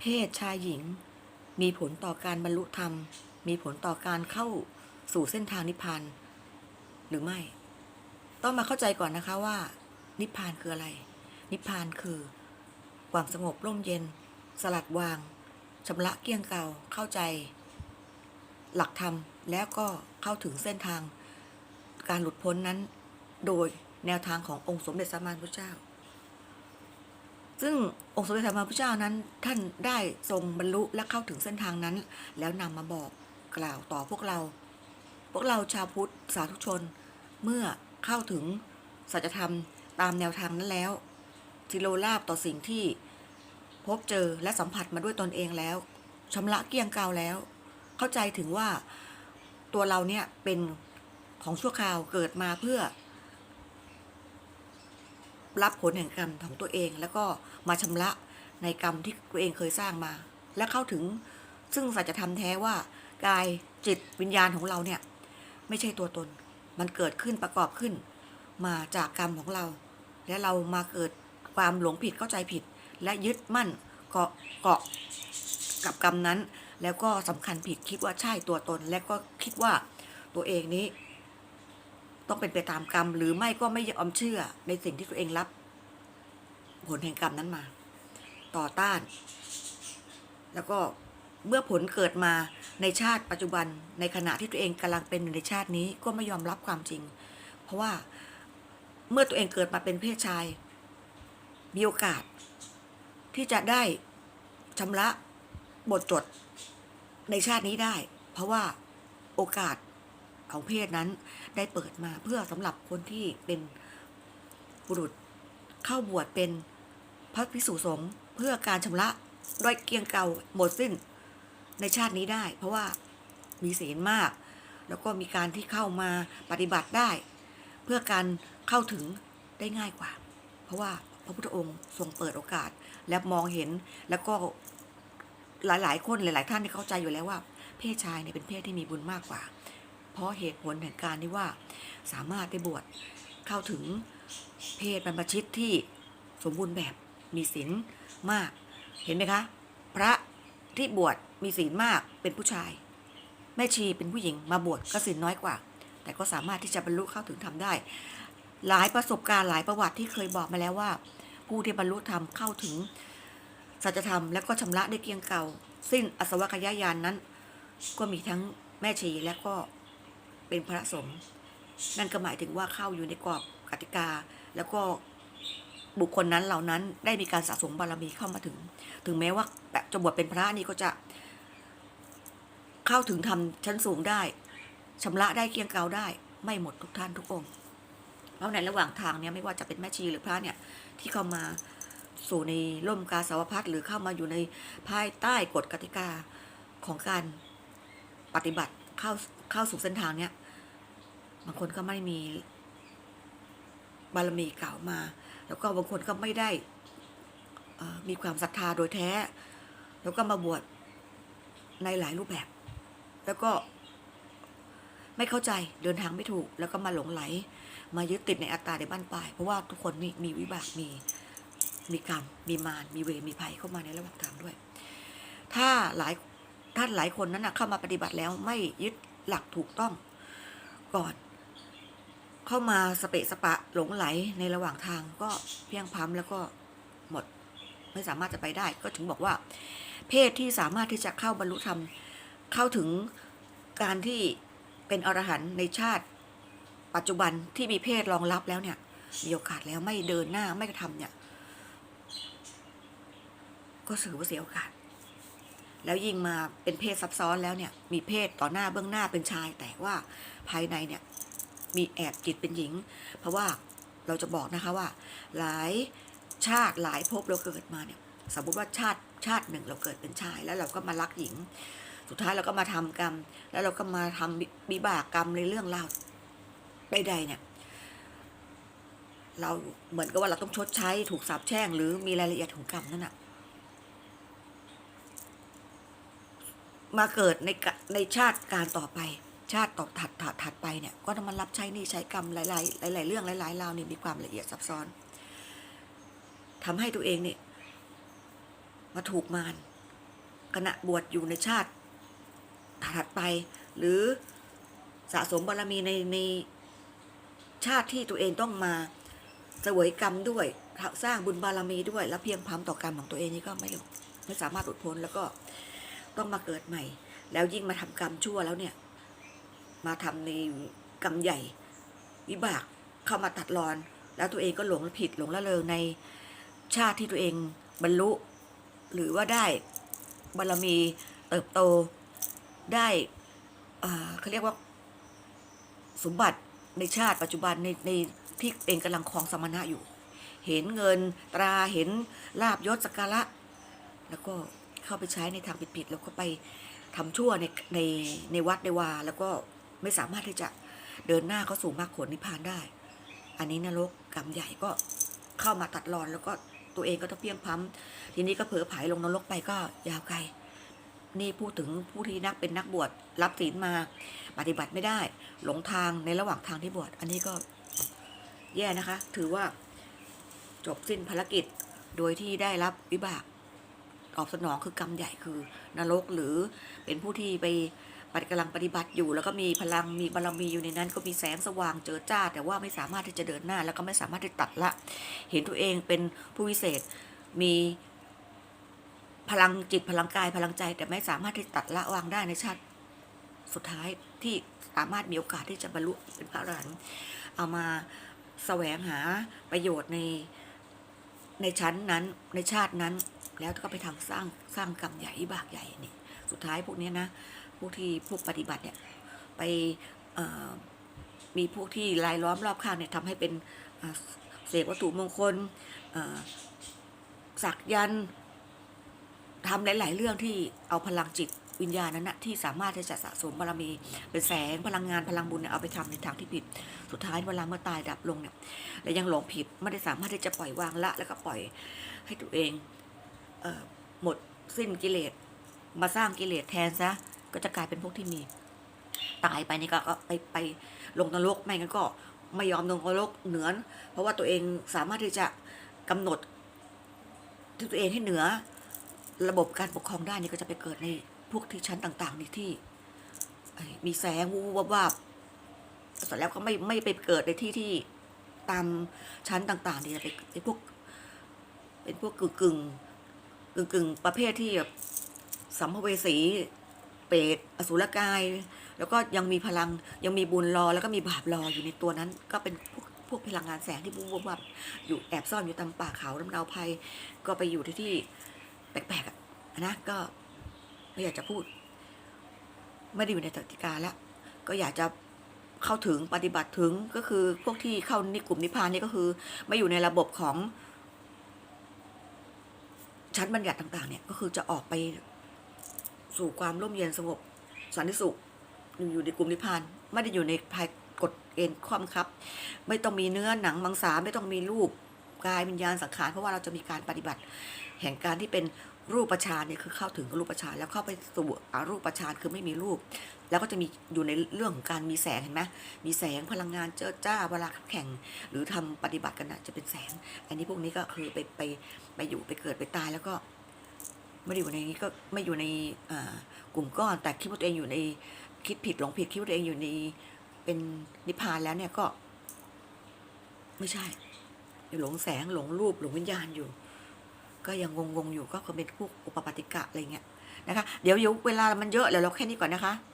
เพศชายหญิง มีผลต่อการบรรลุธรรม มีผลต่อการเข้าสู่เส้นทางนิพพานหรือไม่ ต้องมาเข้าใจก่อนนะคะว่า นิพพานคืออะไร นิพพานคือความสงบร่มเย็น สลัดวางชำระเกี้ยงเกลาเข้าใจ หลักธรรมแล้วก็เข้าถึงเส้นทาง การหลุดพ้นนั้น โดยแนวทางขององค์สมเด็จสัมมาสัมพุทธเจ้า ซึ่งองค์สมเด็จสัมมาสัมพุทธเจ้านั้นท่านได้ทรงบรรลุและเข้าถึงเส้นทางนั้น แล้วนำมาบอกกล่าวต่อพวกเรา พวกเราชาวพุทธสาธุชน เมื่อเข้าถึงสัจธรรมตามแนวทางนั้นแล้วทิโลลาบต่อสิ่งที่พบเจอและสัมผัสมาด้วยตนเองแล้วชำระเกลี้ยงกาวแล้ว เข้าใจถึงว่าตัวเราเนี่ยเป็นของชั่วคราวเกิดมาเพื่อ รับผลแห่งกรรมของตัวเอง แล้วก็มาชำระในกรรมที่ตัวเองเคยสร้างมา และเข้าถึงซึ่งสัจธรรมแท้ว่ากายจิตวิญญาณของเราเนี่ยไม่ใช่ตัวตน มันเกิดขึ้นประกอบขึ้น มาจากกรรมของเรา และเรามาเกิดความหลงผิดเข้าใจผิด และยึดมั่นเกาะเกาะกับกรรมนั้น แล้วก็สำคัญผิดคิดว่าใช่ตัวตน และก็คิดว่าตัวเองนี้ ต้องเป็นไปตามกรรม หรือไม่ก็ไม่ยอมเชื่อในสิ่งที่ตัวเองรับ ผลแห่งกรรมนั้นมา ต่อต้าน แล้วก็เมื่อผลเกิดมาในชาติปัจจุบันในขณะที่ตัวเองกำลังเป็นในชาตินี้ก็ไม่ยอมรับความจริง เพราะว่าเมื่อตัวเองเกิดมาเป็นเพศชาย มีโอกาส ที่จะได้ชำระบทจดในชาตินี้ได้ เพราะว่าโอกาส ของเพศนั้นได้เปิดมาเพื่อสำหรับคนที่เป็นบุรุษเข้าบวชเป็นพระภิกษุสงฆ์เพื่อการชำระด้อยเกียงเก่าหมดสิ้นในชาตินี้ได้ เพราะว่ามีศีลมาก แล้วก็มีการที่เข้ามาปฏิบัติได้ เพื่อการเข้าถึงได้ง่ายกว่า เพราะว่าพระพุทธองค์ทรงเปิดโอกาส และมองเห็นแล้วก็หลายๆ คนหลาย ๆ ท่านที่เข้าใจอยู่แล้วว่า เพศชายเนี่ยเป็นเพศที่มีบุญมากกว่า เพราะเหตุผลแห่งการที่ว่าสามารถได้บวชเข้าถึงเพศบรรพชิตที่สมบูรณ์แบบมีศีลมาก เห็นไหมคะ พระที่บวชมีศีลมากเป็นผู้ชาย แม่ชีเป็นผู้หญิงมาบวชก็ศีลน้อยกว่า แต่ก็สามารถที่จะบรรลุเข้าถึงทำได้ หลายประสบการณ์หลายประวัติที่เคยบอกมาแล้วว่า ผู้ที่บรรลุธรรมเข้าถึงสัจธรรมและก็ชำระได้เกียงเก่า สิ้นอสวกยายานนั้น ก็มีทั้งแม่ชีและก็ เป็นพระสงฆ์นั่นก็หมายถึงว่าเข้าอยู่ในกรอบกติกา แล้วก็บุคคลนั้นเหล่านั้นได้มีการสะสมบารมีเข้ามาถึง ถึงแม้ว่าแบบจะบวชเป็นพระนี่ก็จะเข้าถึงทำชั้นสูงได้ชำระได้เกียงเกาได้ ไม่หมดทุกท่านทุกองค์เพราะในระหว่างทางเนี่ยไม่ว่าจะเป็นแม่ชีหรือพระเนี่ยที่เข้ามาสู่ในร่มกาสาวพัดหรือเข้ามาอยู่ในภายใต้กฎกติกาของการปฏิบัติเข้า เข้าสู่เส้นทางเนี้ยบางคนก็ไม่มีบารมีเก่ามา แล้วก็บางคนก็ไม่ได้มีความศรัทธาโดยแท้ แล้วก็มาบวชในหลายรูปแบบ แล้วก็ไม่เข้าใจเดินทางไม่ถูก แล้วก็มาหลงไหล มายึดติดในอัตตาในบ้านปลาย เพราะว่าทุกคนมีมีวิบากมีมีกรรมมีมารมีเวรมีภัยเข้ามาในระหว่างทางด้วย ถ้าหลายท่านหลายคนนั้นนะเข้ามาปฏิบัติแล้วไม่ยึด หลักถูกต้องก่อนเข้ามาสเปะสปะหลงไหลในระหว่างทางก็เพียงพล้ำแล้วก็หมดไม่สามารถจะไปได้ ก็ถึงบอกว่า เพศที่สามารถที่จะเข้าบรรลุธรรมเข้าถึงการที่เป็นอรหันต์ในชาติ ปัจจุบันที่มีเพศรองรับแล้วเนี่ย มีโอกาสแล้วไม่เดินหน้าไม่กระทำเนี่ย ก็ถือว่าเสียโอกาส แล้วยิ่งมาเป็นเพศซับซ้อนแล้วเนี่ย มีเพศต่อหน้าเบื้องหน้าเป็นชาย แต่ว่าภายในเนี่ยมีแอบจิตเป็นหญิง เพราะว่าเราจะบอกนะคะว่า หลายชาติหลายภพเราเกิดมาเนี่ยสมมติว่าชาติชาติหนึ่งเราเกิดเป็นชาย แล้วเราก็มารักหญิง สุดท้ายเราก็มาทำกรรม แล้วเราก็มาทำบิบากกรรมในเรื่องราวใดๆเนี่ยเราเหมือนกับว่าเราต้องชดใช้ถูกสาปแช่ง หรือมีรายละเอียดของกรรมนั่นอะ มาเกิดในในชาติการต่อไป ชาติต่อถัดถัดถัดไปเนี่ยก็ต้องมารับใช้หนี่ใช้กรรมหลายๆหลายๆเรื่องหลายๆราวนี่มีความละเอียดซับซ้อนทำให้ตัวเองเนี่ยมาถูกมารขณะบวชอยู่ในชาติถัดไป หรือสะสมบารมีในในชาติที่ตัวเองต้องมาเสวยกรรมด้วยสร้างบุญบารมีด้วย แล้วเพียงพร้ำต่อกรรมของตัวเองนี่ก็ไม่ไม่สามารถหลุดพ้นแล้วก็ ต้องมาเกิดใหม่ แล้วยิ่งมาทำกรรมชั่วแล้วเนี่ย มาทำในกรรมใหญ่ วิบากเข้ามาตัดรอน แล้วตัวเองก็หลงผิดหลงละเลงในชาติที่ตัวเองบรรลุ หรือว่าได้บารมีเติบโตได้เอ่อเขาเรียกว่าสมบัติในชาติปัจจุบันในในที่เองกำลังครองสมณะอยู่ เห็นเงินตราเห็นลาบยศสักการะ แล้วก็ เข้าไปใช้ในทางผิดๆแล้วก็ไปทำชั่วในในในวัดในวา แล้วก็ไม่สามารถที่จะเดินหน้าเข้าสู่มรรคผลนิพพานได้ อันนี้นรกกรรมใหญ่ก็เข้ามาตัดรอน แล้วก็ตัวเองก็ต้องเพียงพล้ำทีนี้ก็เผลอไผลลงนรกไปก็ยาวไกลนี่พูดถึงผู้ที่นักเป็นนักบวชรับศีลมาปฏิบัติไม่ได้ หลงทางในระหว่างทางที่บวชอันนี้ก็แย่นะคะ ถือว่าจบสิ้นภารกิจโดยที่ได้รับวิบาก ตอบสนองคือกรรมใหญ่คือนรกหรือเป็นผู้ที่ไปปฏิกำลังปฏิบัติอยู่ แล้วก็มีพลังมีบารมีอยู่ในนั้น ก็มีแสงสว่างเจอจ้า แต่ว่าไม่สามารถที่จะเดินหน้า แล้วก็ไม่สามารถที่ตัดละ เห็นตัวเองเป็นผู้วิเศษมีพลังจิตพลังกายพลังใจ แต่ไม่สามารถที่ตัดละวางได้ในชาติสุดท้ายที่สามารถมีโอกาสที่จะบรรลุเป็นพระอรหันต์เอามาแสวงหาประโยชน์ในในชั้นนั้นในชาตินั้น แล้วก็ไปทำสร้างสร้างกรรมใหญ่วิบากใหญ่นี่ สุดท้ายพวกนี้นะพวกที่พวกปฏิบัติเนี่ยไปมีพวกที่รายล้อมรอบข้างเนี่ยทำให้เป็นเสกวัตถุมงคลสักยันทำหลาย ๆ เรื่องที่เอาพลังจิตวิญญาณนั้นนะที่สามารถที่จะสะสมบารมีเป็นแสงพลังงานพลังบุญเนี่ยเอาไปทำในทางที่ผิด สุดท้ายเวลาเมื่อตายดับลงเนี่ยและยังหลงผิดไม่ได้สามารถที่จะปล่อยวางละ แล้วก็ปล่อยให้ตัวเอง หมดสิ้นกิเลสมาสร้างกิเลสแทนซะ ก็จะกลายเป็นพวกที่มี ตายไปนี่ก็ไปไปลงนรกไม่งั้นก็ไม่ยอมลงนรกเหนือน เพราะว่าตัวเองสามารถที่จะกำหนดที่ตัวเองให้เหนือ ระบบการปกครองได้นี่ก็จะไปเกิดในพวกที่ชั้นต่าง ๆ นี่ที่มีแสงวูบวับเสร็จแล้วก็ไม่ไม่ไปเกิดในที่ที่ตามชั้นต่าง ๆ นี่จะไปไอ้พวกเป็นพวกกึ่งกึ่ง กึ่งกึ่งๆประเภทที่แบบสัมภเวสี เปรตอสุรกาย แล้วก็ยังมีพลังยังมีบุญรอแล้วก็มีบาปรออยู่ในตัวนั้น ก็เป็นพวกพวกพลังงานแสงที่วูบวับวับอยู่แอบซ่อนอยู่ตามป่าเขาลำดาวไพรก็ไปอยู่ที่ที่แปลกๆอะนะก็ไม่อยากจะพูด ไม่ได้อยู่ในกติกาแล้วก็อยากจะเข้าถึงปฏิบัติถึงก็คือพวกที่เข้าในกลุ่มนิพพานนี่ก็คือ ไม่อยู่ในระบบของ ชั้นบัญญัติต่างๆเนี่ยก็คือจะออกไปสู่ความร่มเย็นสงบสันติสุขอยู่ในกลุ่มนิพพานไม่ได้อยู่ในภายกฎเกณฑ์ความคับ ไม่ต้องมีเนื้อหนังมังสาไม่ต้องมีรูปกายวิญญาณสังขารเพราะว่าเราจะมีการปฏิบัติ แห่งการที่เป็น รูปฌานเนี่ยคือเข้าถึงรูปฌานแล้วเข้าไปสู่อรูปฌานคือไม่มีรูป แล้วก็จะมีอยู่ในเรื่องของการมีแสงเห็นไหมมีแสงพลังงานเจ้าจ้าเวลาแข่ง หรือทำปฏิบัติกันนะจะเป็นแสง อันนี้พวกนี้ก็คือไปไปไปอยู่ไปเกิดไปตายแล้วก็ไม่ได้อยู่ในนี้ก็ไม่อยู่ในกลุ่มก้อนแต่คิดว่าตัวเองอยู่ในคิดผิดหลงผิดคิดว่าตัวเองอยู่ในเป็นนิพพานแล้วเนี่ยก็ ไม่ใช่หลงแสงหลงรูปหลงวิญญาณอยู่ ก็ยังงงๆอยู่ก็คือเป็นคู่อุปปาติกะอะไรเงี้ยนะคะ เดี๋ยวเดี๋ยวเวลามันเยอะเดี๋ยวเราแค่นี้ก่อนนะคะ